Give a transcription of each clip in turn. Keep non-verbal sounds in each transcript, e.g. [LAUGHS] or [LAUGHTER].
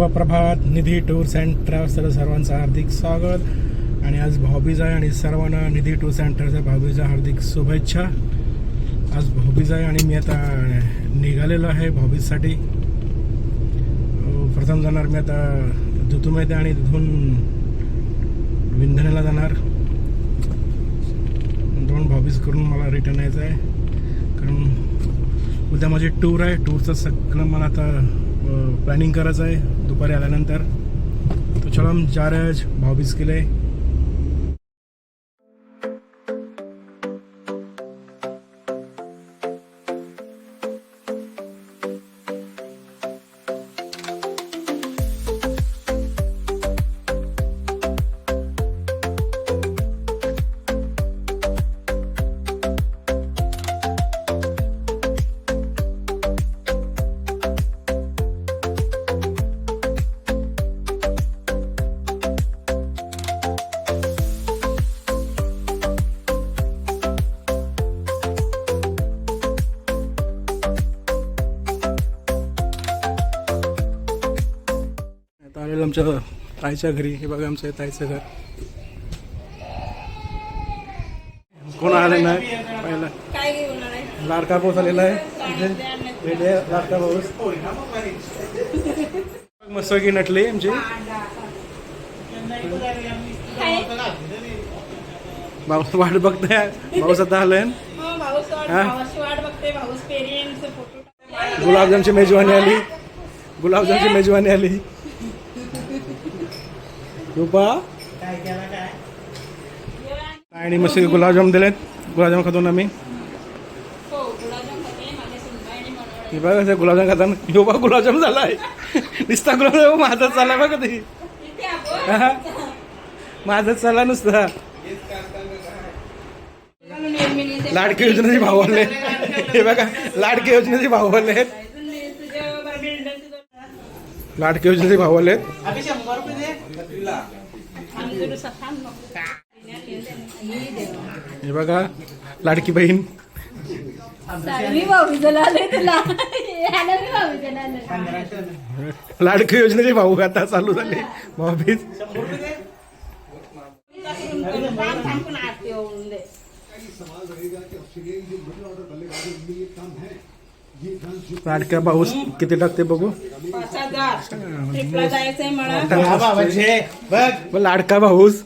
शुभ प्रभात निधी tours and ट्रॅव्हल्सचं सर्वांचं हार्दिक स्वागत. आणि आज भाऊबीज आहे आणि सर्वांना निधी टूर्स अँड ट्रॅव्हल्सच्या भाऊबीजा हार्दिक शुभेच्छा. आज भाऊबीज आहे आणि मी आता निघालेलो आहे भाऊबीजसाठी. हो, प्रथम जाणार मी आता दुतुम येते आणि तिथून विंधनेला जाणार. दोन भाऊबीज करून मला रिटर्न यायचं आहे कारण उद्या माझी टूर आहे. टूरचं सगळं मला आता प्लॅनिंग करायचं आहे. दुपारी आल्यानंतर. तो चलो हम जा रहे हैं आज भाऊबीज के लिए. आमच्या ताईच्या घरी हे बघा आमच्या ताईचं घर. कोण आलेलं नाही? पहिला? लाडका पाऊस आलेला आहे. लाडका पाऊस मस्त की नटली आमची? भाऊस वाट बघताय. भाऊस आता आलाय गुलाबजामची मेजवानी आली. गुलाबजामची मेजवानी आली. रुपा? आणि मस्त गुलाबजाम दिलेत. गुलाबजाम खातो ना मी. गुलाबजाम हे बघा कसं गुलाबजाम खाताना ह्यो बा गुलाबजाम झालाय. नुसता गुलाबजाम माझाच चालला बघा ते माझा चालला नुसता. लाडके लाडकी योजनेचे भाव आले. हे बघा लाडकी योजनेचे भाव आले. लाडकी योजनेचे भाव आले आम्ही जरूर सखान नको. ही. हे बघा लाडकी बहीण. लाडकी योजनेचे भाऊ आता चालू झाले भाऊबीज काम थांबून लाडक्या भाऊस किती टाकते बघू? पाच हजार. ट्रिपला जायचंय मला. मग लाडका भाऊस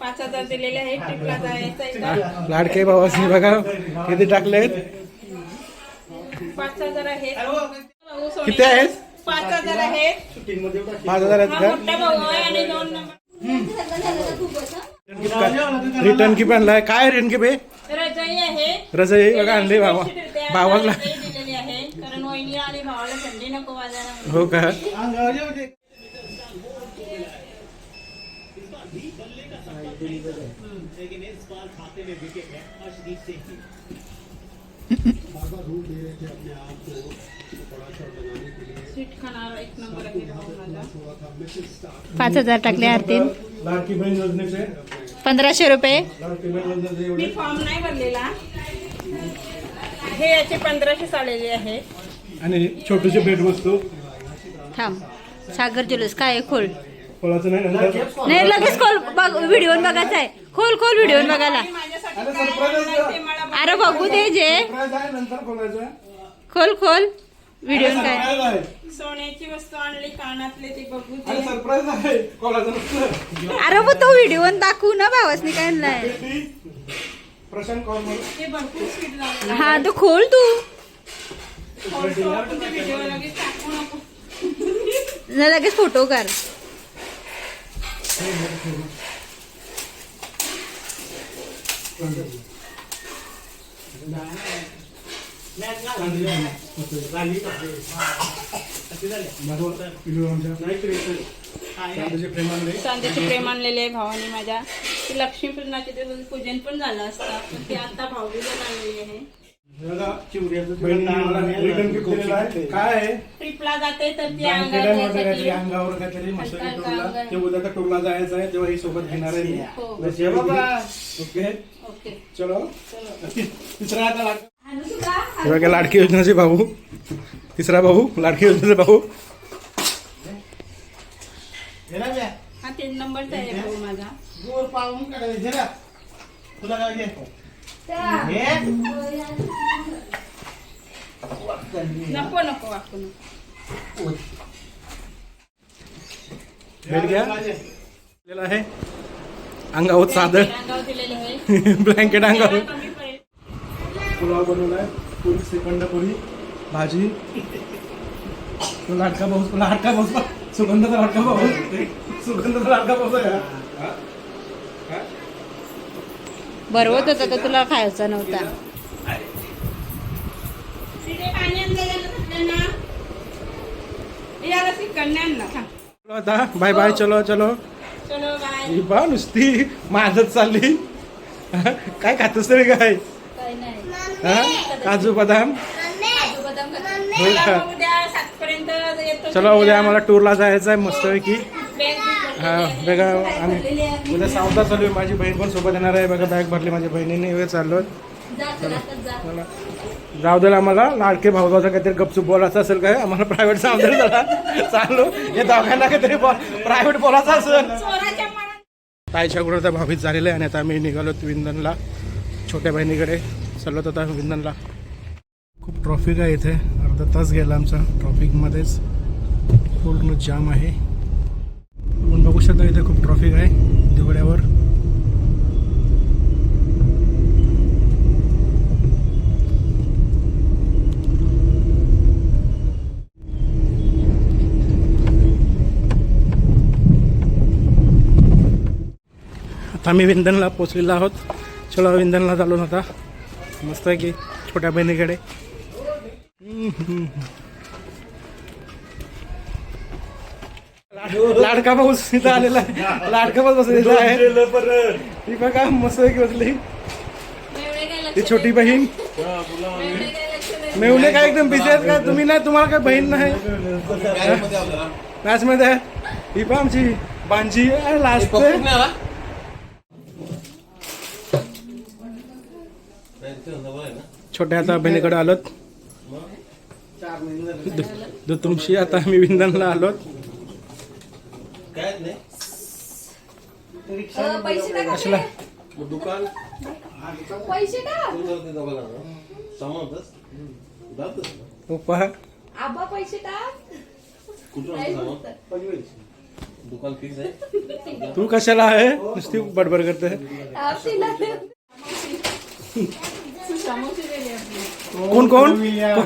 पाच हजार दिलेले आहे ट्रिपला जायचंय का? लाडके भाऊसनी बघा किती टाकलेत. पाच हजार आहेत. भाऊ सोने- किती आहेत? पाच हजार आहेत. पाच हजार आहेत हा का मोठा भाऊ आहे आणि दोन नंबर. रिटर्न की पण आणलाय काय रिटर्न की बे? रजाई आहे. रजाई बघा आणली भावा. भावाला. आहे. हो का? आहे पाच हजार टाकले आरतीन. लाडकी बहीण योजनेचे. पंधराशे रुपये. मी फॉर्म नाही भरलेला. हे याचे पंधराशे आलेले आहे. आणि छोटीशी भेटवस्तू. थांब. सागर ज्वेलर्स काय आहे? खोल. नाही नंतर नाही लगेच खोल बघ व्हिडिओ बघायचा आहे. खोल खोल व्हिडिओ बघायला. आणि माझ्यासाठी काय आणलंय ते मला अरे बघू दे जे. आहे, नंतर खोल खोल. व्हिडिओ काय? आहे. सोन्याची वस्तू आणली कानातले ते बघू अरे सरप्राईज आहे. नसतं. अरे मग तो व्हिडिओ दाखवू ना भावासनी काय आणलाय पेटी, प्रशांत कॉर्मल ते भरपूर स्वीट झालं हा तो खोल तू. व्हिडिओ लगेच टाकू नको. न लगेच फोटो कर चांदीचे प्रेम आणलेले भावानी माझ्या. ती लक्ष्मीपूजनाचे दिवस पूजन पण झालं असतं. पण ती आता आणलेली आहे. काय ट्रिपला जाते तर ती अंगावर काहीतरी अंगावर. ते उद्या त्या टूरला जायचं आहे तेव्हा ही सोबत घेणार आहे हो. Okay okay. चलो. तिसरा आता लाड- हे बघा लाडकी योजनेचे भाऊ. तिसरा भाऊ लाडकी योजनेचा भाऊ. हा तीन नंबरचा आहे भाऊ माझा. नको नको वाकू नको. भेट घ्या. दिलेला आहे. अंगावर चादर अंगावर दिलेले आहे. [LAUGHS] ब्लँकेट अंगावर. पुलाव बनवलाय. पुरी श्रीखंड पुरी भाजी. तो लाडका भाऊ लाडका भाऊ सुगंधाचा लाडका भाऊ. सुगंधाचा लाडका भाऊ आहे? बरवत होता तर तुला खायचा नव्हता आता बाय बाय चलो चलो. चलो बाय ही बा नुसती माझच चालली? काय खातोस तरी काय? काजू बदाम? चला उद्या आम्हाला टूरला जायचं आहे मस्तपैकी हा. बघा आम्ही. उद्या सावधा चालू आहे. माझी बहीण पण सोबत येणार आहे. बघा बॅग भरली माझ्या बहिणीने. वेळ चाललो जाऊ द्याला आम्हाला लाडके भाऊगावचा काहीतरी गपचूप बोलायचं असेल काय? आम्हाला प्रायव्हेट सावधान झाला चालू. हे दोघांना काहीतरी प्रायव्हेट बोलायचं असेल. ताईच्या तर भावीत झालेलं आहे आणि आता आम्ही निघालो विंधनला छोट्या बहिणीकडे. चाललो आता विंदनला खूप ट्रॉफिक आहे इथे. अर्धा तास गेला आमचा ट्रॉफिकमध्येच पूर्ण जाम आहे. आपण बघू शकता इथे खूप ट्रॉफिक आहे. दिवड्यावर आता आम्ही विंधनला पोचलेलो आहोत. चलो विंधनला चालू होता मस्त आहे की छोट्या बहिणीकडे. लाडका पाऊस इथं आलेला आहे. लाडका पाऊस बसलेला आहे. ती बघा मस्त आहे की बसली. ती छोटी बहीण. एवढे काय एकदम बिझी आहेत का? तुम्ही नाही तुम्हाला काय बहीण नाही? मॅचमध्ये आहे. ही पण आमची बांजी. आहे. लास्ट छोट्या आता बहिणीकडे आलोत. दु- दुतुमशी आता आम्ही विंधनला आलोत. कशाला? दुकान? पैसे पप्पा आबा पैसे टाक. दुकान फिक्स आहे. तू कशाला आहे? नुसती बडबड करते. कोण कोण?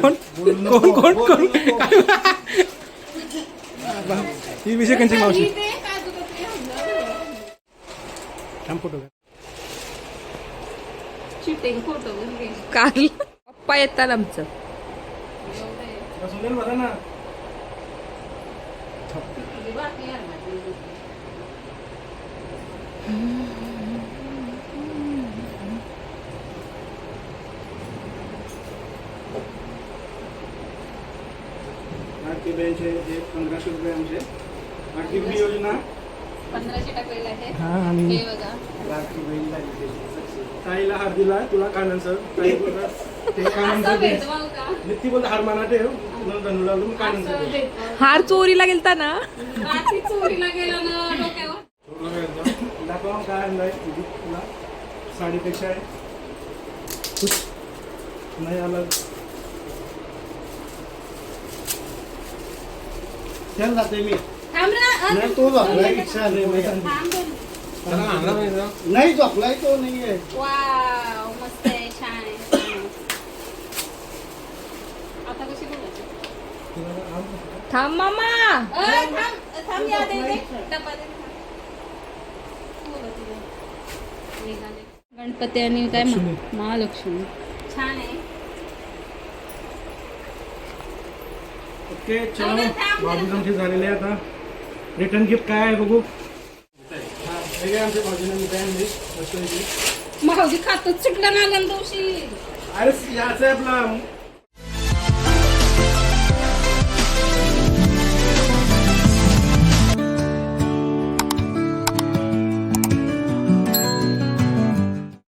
कोण? कोण कोण कोण? ही विषय कंची मावशी. काल पप्पा येतात आमचं. सुनील बाकी आहे हे पंधराशे रुपये आमचे. योजना. पंधराशे टाकलेलं आहे हा आणि हे बघा. लाडकी बहीणला ताईला हार दिला तुला कानांचं ताई बोलतात, ते [LAUGHS] बोलते हार माना ठेव लावलं मग. भेदभाव. हार चोरीला गेलता ना? चोरीला गेलो ना डोक्यावर. दाखवा काय आणलंय. तुला. साडीपेक्षा आहे. नाही आलं. चल जाते मी नाही तो झोपलाय इच्छा. नाही तो नाहीये वाव मस्त आहे छान आहे छान आहे. आता कशी बोलायची थांब मामा अ, थांब थांब या दे दे डबा दे बोलत आहे. निघाले. गणपती आणि काय लक्ष्मी. महा- महालक्ष्मी छान आहे ओके चलो. भाऊजी आमची झालेली आता रिटर्न गिफ्ट काय आहे बघू काय आमच्या मस्तपैकी. भाऊजी खातच सुटलं ना गंधवशी अरे याचं आहे आपला